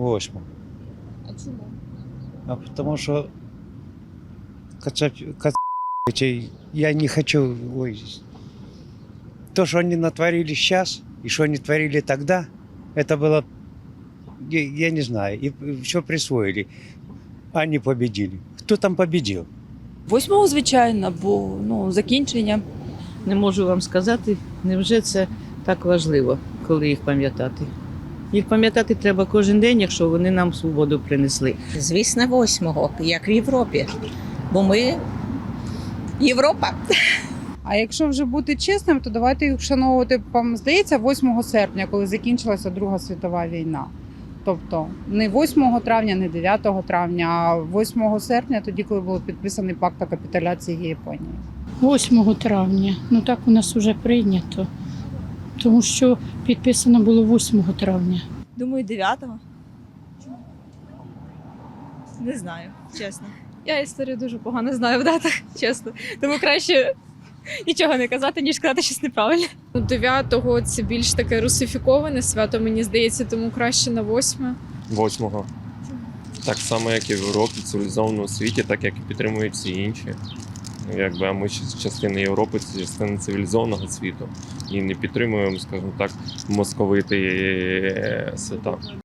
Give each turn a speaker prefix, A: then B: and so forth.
A: Восьмого.
B: А чому?
A: А потому что Кацап- Кацапичей я не хочу... Ой, то, что они натворили сейчас и что они творили тогда, это было... Я, я не знаю. И все присвоили. Они победили. Кто там победил?
C: Восьмого, звичайно, бо ну, закінчення.
D: Не можу вам сказати, невже це так важливо, коли їх пам'ятати. Їх пам'ятати треба кожен день, якщо вони нам свободу принесли.
E: Звісно, восьмого, як в Європі. Бо ми Європа.
F: А якщо вже бути чесним, то давайте їх вшановувати, вам здається, 8 серпня, коли закінчилася Друга світова війна. Тобто не 8 травня, не 9 травня, а 8 серпня, тоді, коли був підписаний пакт о капітуляції Японії.
G: 8 травня. Ну так у нас вже прийнято. Тому що підписано було 8 травня.
B: Думаю, 9-го. Не знаю, чесно.
H: Я історію дуже погано знаю в датах, чесно. Тому краще нічого не казати, ніж сказати щось неправильне. 9-го Ну, це більш таке русифіковане свято, мені здається, тому краще на 8.
I: Восьмого. Так само, як і в Європі, в цивілізованому світі, так як і підтримують всі інші. Якби, а ми частина Європи, це частина цивілізованого світу. І не підтримуємо, скажімо так, московити е, свята.